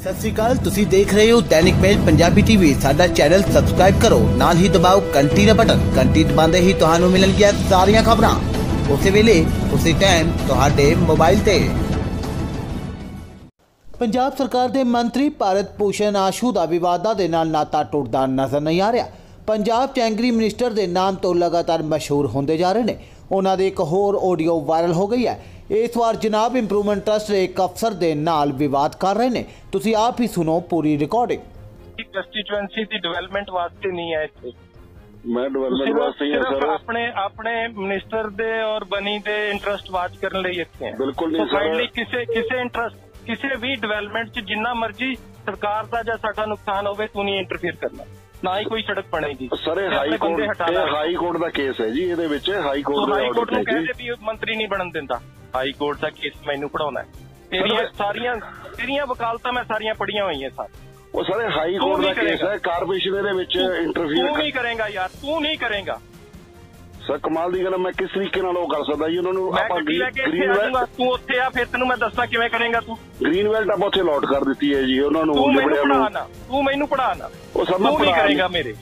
ਸਤਿ ਸ਼੍ਰੀ ਅਕਾਲ, ਤੁਸੀਂ ਦੇਖ ਰਹੇ ਹੋ ਦੈਨਿਕ ਮੇਲ ਪੰਜਾਬੀ ਟੀਵੀ ਸਾਡਾ ਚੈਨਲ ਸਬਸਕ੍ਰਾਈਬ ਕਰੋ, ਨਾਲ ਹੀ ਦਬਾਓ ਘੰਟੀ ਦਾ ਬਟਨ। ਘੰਟੀ ਦਬਾਉਂਦੇ ਹੀ ਤੁਹਾਨੂੰ ਮਿਲਣਗੀਆਂ ਸਾਰੀਆਂ ਖਬਰਾਂ। ਉਸੇ ਵੇਲੇ, ਉਸੇ ਟਾਈਮ ਤੁਹਾਡੇ ਮੋਬਾਈਲ ਤੇ। ਪੰਜਾਬ ਸਰਕਾਰ ਦੇ ਮੰਤਰੀ ਭਾਰਤ ਭੂਸ਼ਣ ਆਸ਼ੂ ਦਾ ਵਿਵਾਦਾਂ ਦੇ ਨਾਲ ਨਾਤਾ ਟੁੱਟਦਾ ਨਜ਼ਰ ਨਹੀਂ ਆ ਰਿਹਾ। ਪੰਜਾਬ ਚ ਐਂਗਰੀ ਮਿਨਿਸਟਰ ਦੇ ਨਾਮ ਤੋਂ ਲਗਾਤਾਰ ਮਸ਼ਹੂਰ ਹੁੰਦੇ ਜਾ ਰਹੇ ਨੇ। ਉਹਨਾਂ ਦੇ ਇੱਕ ਹੋਰ ਆਡੀਓ ਵਾਇਰਲ ਹੋ ਗਈ ਹੈ। ਇਸ ਵਾਰ ਜਨਾਬ ਇੰਪਰੂਵਮੈਂਟ ਟਰਸਟ ਦੇ ਇੱਕ ਅਫਸਰ ਦੇ ਨਾਲ ਵਿਵਾਦ ਕਰ ਰਹੇ ਨੇ। ਤੁਸੀਂ ਆਪ ਹੀ ਸੁਣੋ ਪੂਰੀ ਰਿਕਾਰਡਿੰਗ ਕਿ ਕੰਸਟੀਚੁਐਂਸੀ ਦੀ ਡਿਵੈਲਪਮੈਂਟ ਵਾਸਤੇ ਨਹੀਂ ਹੈ ਇੱਥੇ? ਮੈਂ ਡਿਵੈਲਪਮੈਂਟ ਵਾਸਤੇ ਹੀ ਸਿਰਫ ਸਰ ਆਪਣੇ ਆਪਣੇ ਮਿਨਿਸਟਰ ਦੇ ਔਰ ਬਨੀ ਦੇ ਇੰਟਰਸਟ ਵਾਚ ਕਰਨ ਲਈ ਇੱਥੇ ਹੈ। ਬਿਲਕੁਲ ਨਹੀਂ ਸਰ। ਕਿਸੇ ਕਿਸੇ ਇੰਟਰਸਟ ਕਿਸੇ ਵੀ ਡਿਵੈਲਪਮੈਂਟ 'ਚ ਜਿੰਨਾ ਮਰਜ਼ੀ ਸਰਕਾਰ ਦਾ ਜਾਂ ਸਾਡਾ ਨੁਕਸਾਨ ਹੋਵੇ ਤੂੰ ਨਹੀਂ ਇੰਟਰਫੀਅਰ ਕਰਨਾ। ਨਾ ਹੀ ਕੋਈ ਸੜਕ ਬਣੇਗੀ। ਸਰ ਇਹ ਹਾਈ ਕੋਰਟ ਇਹ ਹਾਈ ਕੋਰਟ ਦਾ ਕੇਸ ਹੈ ਜੀ ਇਹਦੇ ਵਿੱਚ ਹਾਈ ਕੋਰਟ ਦਾ ਹਾਈ ਕੋਰਟ ਆਰਡਰ ਨੂੰ ਹੈ ਕਹਿ ਜੀ। ਦੇ ਵੀ ਮੰਤਰੀ ਨਹੀਂ ਬਣਨ ਦਿੰਦਾ। ਹਾਈ ਕੋਰਟ ਦਾ ਕੇਸ ਮੈਨੂੰ ਪੜਾਉਣਾ ਤੇਰੀਆਂ ਸਾਰੀਆਂ ਤੇਰੀਆਂ ਵਕਾਲਤਾਂ ਮੈਂ ਸਾਰੀਆਂ ਪੜੀਆਂ ਹੋਈਆਂ ਸਰ ਉਹ ਸਰ ਹਾਈ ਤੂੰ ਕੋਰਟ ਦਾ ਕੇਸ। ਹੈ ਕਾਰਪੋਰੇਸ਼ਨ ਦੇ ਵਿੱਚ ਤੂੰ ਇੰਟਰਫੀਅਰ ਨਹੀਂ ਕਰੇਗਾ ਯਾਰ ਤੂੰ ਨਹੀਂ ਕਰੇਗਾ। ਸਰ ਕਮਾਲ ਦੀ ਗੱਲ ਮੈਂ ਕਿਸ ਤਰੀਕੇ ਨਾਲ ਉਹ ਕਰ ਸਕਦਾ ਜੀ? ਉਹਨਾਂ ਨੂੰ ਆਪਾਂ ਗ੍ਰੀਨ ਜਾਊਂਗਾ ਤੂੰ ਉੱਥੇ ਆ ਫਿਰ ਤੈਨੂੰ ਮੈਂ ਦੱਸਾਂ ਕਿਵੇਂ ਕਰੇਗਾ ਤੂੰ। ਗ੍ਰੀਨ ਵੈਲਟ ਆਪਾਂ ਉੱਥੇ ਲੋਟ ਕਰ ਦਿੱਤੀ ਹੈ ਜੀ ਉਹਨਾਂ ਨੂੰ ਤੂੰ ਮੈਨੂੰ ਪੜਾ ਨਾ। ਤੂੰ ਮੈਨੂੰ ਪੜਾ ਨਾ। ਉਹ ਸਰ ਮੈਂ ਤੂੰ ਨਹੀਂ ਪੜ੍ਹਾ ਕਰੇਗਾ ਮੇਰੇ।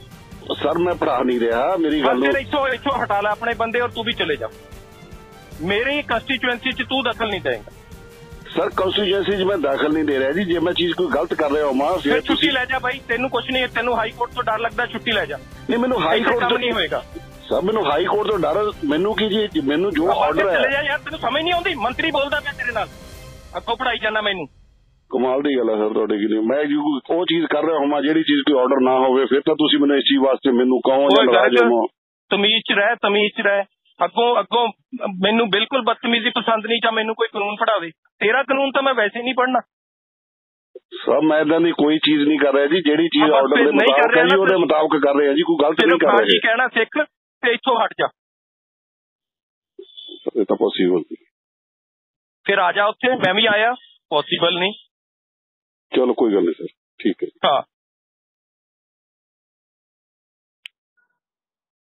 ਸਰ ਮੈਂ ਪੜਾ ਨਹੀਂ ਰਿਹਾ ਮੇਰੀ ਗੱਲ ਨੂੰ ਇੱਥੋਂ ਇੱਥੋਂ ਹਟਾ ਲੈ ਆਪਣੇ ਬੰਦੇ ਔਰ ਤੂੰ ਵੀ ਚਲੇ ਜਾ। ਮੇਰੀ ਕੰਸਟੀਚੁਐਂਸੀ 'ਚ ਤੂੰ ਦਖਲ ਨਹੀਂ ਦੇਂਗਾ ਸਰ ਕਨਸਟੀਟਿਊਐਂਸੀ 'ਚ ਮੈਂ ਦਾਖਲ ਨਹੀਂ ਦੇ ਰਿਹਾ ਜੀ। ਜੇ ਮੈਂ ਚੀਜ਼ ਕੋਈ ਗਲਤ ਕਰ ਰਿਹਾ ਹਾਂ ਫਿਰ ਫਿਰ ਛੁੱਟੀ ਤੁਸੀਂ ਲੈ ਜਾ ਬਾਈ। ਤੈਨੂੰ ਕੁਝ ਨਹੀਂ ਤੈਨੂੰ ਹਾਈ ਕੋਰਟ ਤੋਂ ਡਰ ਲੱਗਦਾ ਛੁੱਟੀ ਲੈ ਜਾ। ਨਹੀਂ ਮੈਨੂੰ ਹਾਈ ਕੋਰਟ ਤੋਂ ਨਹੀਂ ਹੋਏਗਾ। ਸਰ ਮੈਨੂੰ ਹਾਈ ਕੋਰਟ ਤੋਂ ਡਰ ਮੈਨੂੰ ਕੀ ਜੀ ਮੈਨੂੰ ਜੋ ਆਰਡਰ ਚਲੇ ਹੈ ਜਾ ਯਾਰ ਤੈਨੂੰ ਸਮਝ ਨਹੀਂ ਆਉਂਦੀ। ਮੰਤਰੀ ਬੋਲਦਾ ਪਿਆ ਤੇਰੇ ਨਾਲ। ਅੱਗੋਂ ਪੜਾਈ ਜਾਂਦਾ ਮੈਨੂੰ। ਕਮਾਲ ਦੀ ਗੱਲ ਹੈ ਸਰ ਤੁਹਾਡੇ ਕੀ ਮੈਂ ਜੀ ਉਹ ਚੀਜ਼ ਕਰ ਰਿਹਾ ਹਾਂ ਜਿਹੜੀ ਚੀਜ਼ ਕੋਈ ਆਰਡਰ ਨਾ ਹੋਵੇ ਫਿਰ ਤਾਂ ਤੁਸੀਂ ਮੈਨੂੰ ਇਸ ਚੀਜ਼ ਵਾਸਤੇ ਮੈਨੂੰ ਕਹੋ ਜਾਂ ਲਗਾ ਜਾਓ ਤਮੀਜ਼ ਰਹਿ ਤਮੀਜ਼ ਰਹਿ। ਅੱਗੋਂ ਅੱਗੋਂ ਮੈਨੂੰ ਬਿਲਕੁਲ ਬਦਤਮੀਜ਼ੀ ਪਸੰਦ ਨਹੀਂ ਚਾ ਮੈਨੂੰ ਕੋਈ ਕਾਨੂੰਨ ਪੜਾਵੇ ਤੇਰਾ ਕਾਨੂੰਨ ਤਾਂ ਮੈਂ ਵੈਸੇ ਨਹੀਂ ਪੜਨਾ ਸਰ ਮੈਂ ਇਦਾਂ ਦੀ ਕੋਈ ਚੀਜ਼ ਨਹੀਂ ਕਰ ਰਿਹਾ ਜੀ। ਜਿਹੜੀ ਚੀਜ਼ ਆਰਡਰ ਦੇ ਨਹੀਂ ਮੁਤਾਬਕ ਹੈ ਜੀ ਉਹਦੇ ਮੁਤਾਬਕ ਕਰ ਰਹੇ ਜੀ ਕੋਈ ਗਲਤ ਨਹੀਂ ਕਰ ਰਹੇ। ਕਹਿਣਾ ਸਿੱਖ ਤੇ ਇੱਥੋਂ ਹਟ ਜਾ। ਇਹ ਤਾਂ ਪੋਸੀਬਲ ਫਿਰ ਆ ਜਾ ਉੱਥੇ ਮੈਂ ਵੀ ਆਇਆ। ਪੋਸੀਬਲ ਨਹੀਂ। ਚਲੋ ਕੋਈ ਗੱਲ ਨਹੀਂ ਸਰ। ਠੀਕ ਹੈ ਹਾਂ।